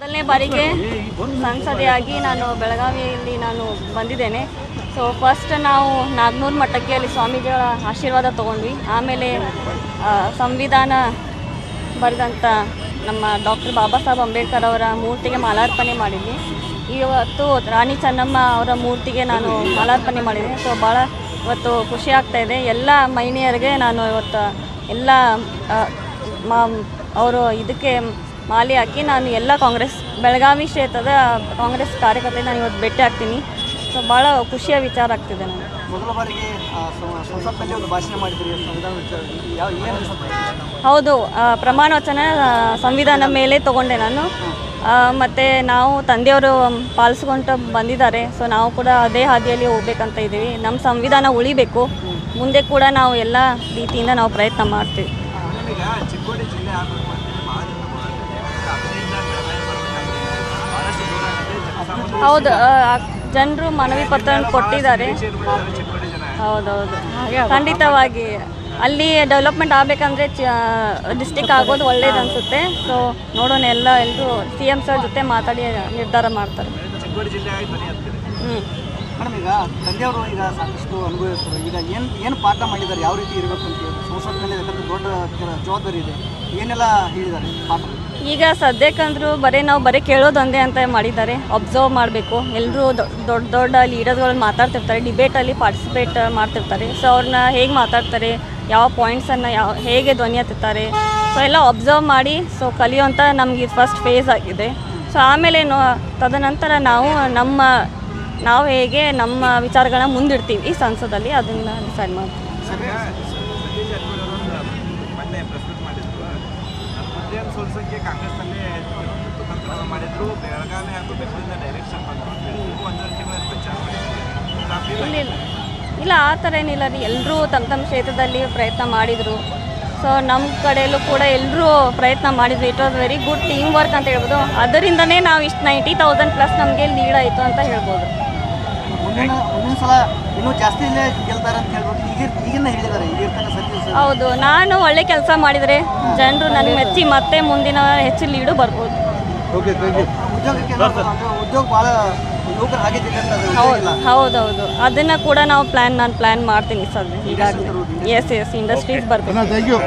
ಮೊದಲನೇ ಬಾರಿಗೆ ಸಂಸದೆಯಾಗಿ ನಾನು ಬೆಳಗಾವಿಯಲ್ಲಿ ನಾನು ಬಂದಿದ್ದೇನೆ. ಸೊ ಫಸ್ಟ್ ನಾವು ನಾಗ್ನೂರು ಮಠಕ್ಕೆ ಅಲ್ಲಿ ಸ್ವಾಮೀಜಿಗಳ ಆಶೀರ್ವಾದ ತೊಗೊಂಡ್ವಿ. ಆಮೇಲೆ ಸಂವಿಧಾನ ಬರೆದಂಥ ನಮ್ಮ ಡಾಕ್ಟರ್ ಬಾಬಾ ಸಾಹೇಬ್ ಅಂಬೇಡ್ಕರ್ ಅವರ ಮೂರ್ತಿಗೆ ಮಾಲಾರ್ಪಣೆ ಮಾಡಿದ್ವಿ. ಇವತ್ತು ರಾಣಿ ಚೆನ್ನಮ್ಮ ಅವರ ಮೂರ್ತಿಗೆ ನಾನು ಮಾಲಾರ್ಪಣೆ ಮಾಡಿದ್ದೀನಿ ಸೊ ಭಾಳ ಇವತ್ತು ಖುಷಿ ಆಗ್ತಾ ಇದೆ. ಎಲ್ಲ ಮಹಿಳೆಯರಿಗೆ ನಾನು ಇವತ್ತು ಎಲ್ಲ ಅವರು ಇದಕ್ಕೆ ಮಾಲೆ ಹಾಕಿ ನಾನು ಎಲ್ಲ ಕಾಂಗ್ರೆಸ್ ಬೆಳಗಾವಿ ಕ್ಷೇತ್ರದ ಕಾಂಗ್ರೆಸ್ ಕಾರ್ಯಕರ್ತೆ ನಾನು ಇವತ್ತು ಭೇಟಿ ಆಗ್ತೀನಿ. ಸೊ ಭಾಳ ಖುಷಿಯ ವಿಚಾರ ಆಗ್ತಿದೆ ನನಗೆ. ಮೊದಲ ಬಾರಿಗೆ ಆ, ಸಂಸತ್ನಲ್ಲಿ ಒಂದು ಭಾಷಣ ಮಾಡಿದ್ರಿ ಸಂವಿಧಾನ ವಿಚಾರ ಯಾವ ಏನು ಹೌದು ಪ್ರಮಾಣ ವಚನ ಸಂವಿಧಾನ ಮೇಲೆ ತಗೊಂಡೆ ನಾನು. ಮತ್ತೆ ನಾವು ತಂದೆಯವರು ಪಾಲಿಸ್ಕೊಂಡು ಬಂದಿದ್ದಾರೆ. ಸೊ ನಾವು ಕೂಡ ಅದೇ ಹಾದಿಯಲ್ಲಿ ಹೋಗ್ಬೇಕಂತ ಇದ್ದೀವಿ. ನಮ್ಮ ಸಂವಿಧಾನ ಉಳಿಬೇಕು. ಮುಂದೆ ಕೂಡ ನಾವು ಎಲ್ಲ ರೀತಿಯಿಂದ ನಾವು ಪ್ರಯತ್ನ ಮಾಡ್ತೀವಿ. ಹೌದು ಜನರು ಮನವಿ ಪತ್ರ ಕೊಟ್ಟಿದ್ದಾರೆ. ಹೌದೌದು. ಖಂಡಿತವಾಗಿ. ಅಲ್ಲಿ ಡೆವಲಪ್ಮೆಂಟ್ ಆಗಬೇಕಂದ್ರೆ ಡಿಸ್ಟಿಕ್ ಆಗೋದು ಒಳ್ಳೇದು ಅನಿಸುತ್ತೆ. ಸೊ ನೋಡೋಣ ಎಲ್ಲ ಎಲ್ಲರೂ ಸಿ ಎಂ ಸರ್ ಜೊತೆ ಮಾತಾಡಿ ನಿರ್ಧಾರ ಮಾಡ್ತಾರೆ. ಹ್ಞೂ ಮೇಡಮ್, ಈಗ ತಂದೆಯವರು ಈಗ ಸಾಕಷ್ಟು ಅನುಭವಿಸ್ತಾರೆ ಈಗ ಏನು ಪಾಠ ಮಾಡಿದ್ದಾರೆ? ಯಾವ ರೀತಿ ಇರಬೇಕು ಅಂತ ದೊಡ್ಡ ಜವಾಬ್ದಾರಿ ಇದೆ. ಏನೆಲ್ಲ ಹೇಳಿದ್ದಾರೆ ಪಾಠ? ಈಗ ಸದ್ಯಕ್ಕಂದ್ರೂ ಬರೀ ನಾವು ಬರೀ ಕೇಳೋದೊಂದೇ ಅಂತ ಮಾಡಿದ್ದಾರೆ. ಅಬ್ಸರ್ವ್ ಮಾಡಬೇಕು. ಎಲ್ಲರೂ ದೊಡ್ಡ ದೊಡ್ಡ ಲೀಡರ್ಗಳು ಮಾತಾಡ್ತಿರ್ತಾರೆ. ಡಿಬೇಟಲ್ಲಿ ಪಾರ್ಟಿಸಿಪೇಟ್ ಮಾಡ್ತಿರ್ತಾರೆ. ಸೊ ಅವ್ರನ್ನ ಹೇಗೆ ಮಾತಾಡ್ತಾರೆ? ಯಾವ ಪಾಯಿಂಟ್ಸನ್ನು ಯಾವ, ಹೇಗೆ ಧ್ವನಿ ಹತ್ತಿರ್ತಾರೆ ಸೊ ಎಲ್ಲ ಅಬ್ಸರ್ವ್ ಮಾಡಿ ಸೊ ಕಲಿಯೋಂಥ ನಮಗೆ ಫಸ್ಟ್ ಫೇಸ್ ಆಗಿದೆ. ಸೊ ಆಮೇಲೆ ತದನಂತರ ನಾವು ನಮ್ಮ ನಾವು ಹೇಗೆ ನಮ್ಮ ವಿಚಾರಗಳನ್ನ ಮುಂದಿಡ್ತೀವಿ ಈ ಸಂಸದಲ್ಲಿ ಅದನ್ನು ಡಿಸೈಡ್ ಮಾಡ್ತೀವಿ. ಇಲ್ಲ ಇಲ್ಲ. ಆ ಥರ ಏನಿಲ್ಲ ರೀ. ಎಲ್ಲರೂ ತಮ್ಮ ತಮ್ಮ ಕ್ಷೇತ್ರದಲ್ಲಿ ಪ್ರಯತ್ನ ಮಾಡಿದರು. ಸೊ ನಮ್ಮ ಕಡೆಯಲ್ಲೂ ಕೂಡ ಎಲ್ಲರೂ ಪ್ರಯತ್ನ ಮಾಡಿದ್ವಿ. It was very good team work ಅಂತ ಹೇಳ್ಬೋದು. ಅದರಿಂದನೇ ನಾವು ಇಷ್ಟು ನೈಂಟಿ ತೌಸಂಡ್ ಪ್ಲಸ್ ನಮಗೆ ಲೀಡ್ ಆಯಿತು ಅಂತ ಹೇಳ್ಬೋದು. ಹೌದು. ನಾನು ಒಳ್ಳೆ ಕೆಲಸ ಮಾಡಿದರೆ ಜನರು ನನಗೆ ಮೆಚ್ಚಿ ಮತ್ತೆ ಮುಂದಿನ ಹೆಚ್ಚು ಲೀಡು ಬರ್ಬೋದು. ಹೌದು ಹೌದು ಹೌದೌದು ಅದನ್ನು ಕೂಡ ನಾವು ಪ್ಲ್ಯಾನ್ ನಾನು ಪ್ಲ್ಯಾನ್ ಮಾಡ್ತೀನಿ ಸರ್. ಈಗಾಗಲೇ yes yes industries okay. barkar no thank you